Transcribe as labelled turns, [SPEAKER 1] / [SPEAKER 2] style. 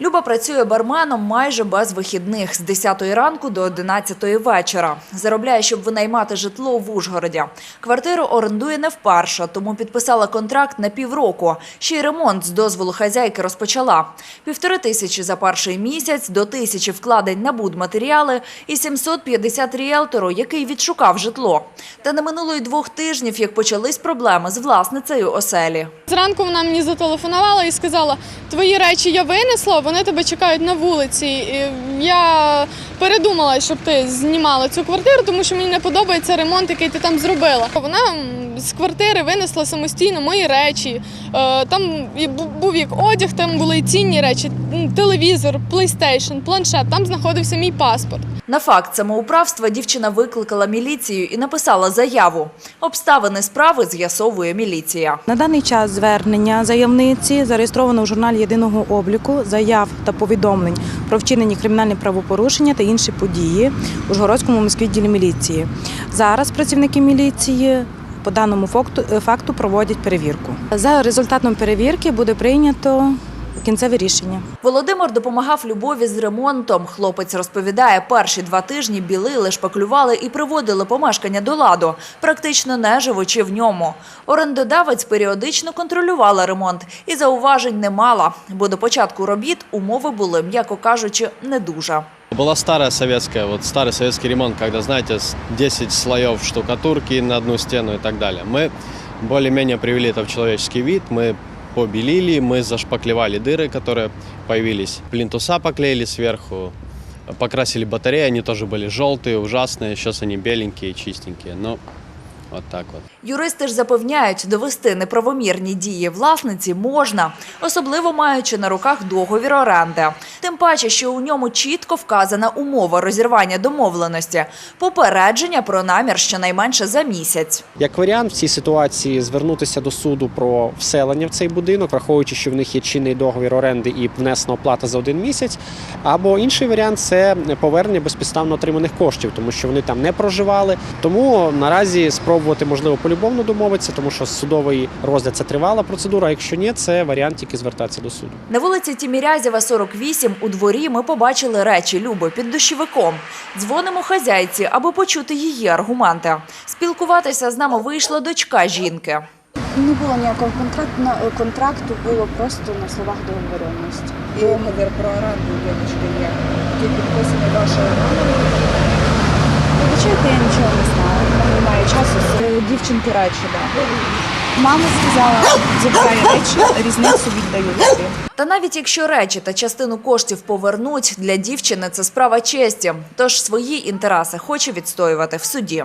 [SPEAKER 1] Люба працює барменом майже без вихідних з 10 ранку до 11 вечора. Заробляє, щоб винаймати житло в Ужгороді. Квартиру орендує не вперше, тому підписала контракт на півроку. Ще й ремонт з дозволу хазяйки розпочала. Півтори тисячі за перший місяць, до тисячі вкладень на будматеріали і 750 ріелтору, який відшукав житло. Та не минуло й двох тижнів, як почались проблеми з власницею оселі.
[SPEAKER 2] Зранку вона мені зателефонувала і сказала: твої речі я винесла, вони тебе чекають на вулиці. Я передумала, щоб ти знімала цю квартиру, тому що мені не подобається ремонт, який ти там зробила. Вона з квартири винесла самостійно мої речі. Е, Там був як одяг, там були і цінні речі, телевізор, плейстейшн, планшет. Там знаходився мій паспорт.
[SPEAKER 1] На факт самоуправства дівчина викликала міліцію і написала заяву. Обставини справи з'ясовує міліція.
[SPEAKER 3] На даний час звернення заявниці зареєстровано у журналі єдиного обліку заяв та повідомлень про вчинені кримінальні правопорушення та інші події у Ужгородському міськвідділі міліції. Зараз працівники міліції по даному е, факту проводять перевірку. За результатом перевірки буде прийнято кінцеве рішення.
[SPEAKER 1] Володимир допомагав Любові з ремонтом. Хлопець розповідає, перші два тижні білили, шпаклювали і приводили помешкання до ладу, практично не живучи в ньому. Орендодавець періодично контролювала ремонт і зауважень не мала, бо до початку робіт умови були, м'яко кажучи, не дуже.
[SPEAKER 4] Была старая советская, вот старый советский ремонт, когда, знаете, с 10 слоев штукатурки на одну стену и так далее. Мы более-менее привели это в человеческий вид, мы побелили, мы зашпаклевали дыры, которые появились. Плинтуса поклеили сверху, покрасили батареи, они тоже были желтые, ужасные, сейчас они беленькие, чистенькие. Ну, вот так вот.
[SPEAKER 1] Юристи ж запевняють, довести неправомірні дії власниці можна, особливо маючи на руках договір оренди. Тим паче, що у ньому чітко вказана умова розірвання домовленості, попередження про намір щонайменше за місяць.
[SPEAKER 5] Як варіант в цій ситуації звернутися до суду про вселення в цей будинок, враховуючи, що в них є чинний договір оренди і внесена оплата за один місяць. Або інший варіант це повернення безпідставно отриманих коштів, тому що вони там не проживали. Тому наразі спробувати можливо полюбовно домовитися, тому що судовий розгляд це тривала процедура. а Якщо ні, це варіант тільки звертатися до суду.
[SPEAKER 1] На вулиці Тімірязєва, 48, у дворі ми побачили речі Люби під дощовиком. Дзвонимо хазяйці, аби почути її аргументи. Спілкуватися з нами вийшла дочка жінки.
[SPEAKER 6] Не було ніякого контракту, контракту було просто на словах договоренності.
[SPEAKER 7] Договір про оренду вибачте є. Який підписаний вашою мамою.
[SPEAKER 6] Дівчинки речі, Да. Мама сказала, забирай речі, різницю віддаю тобі.
[SPEAKER 1] Та навіть якщо речі та частину коштів повернуть, для дівчини це справа честі. Тож свої інтереси хоче відстоювати в суді.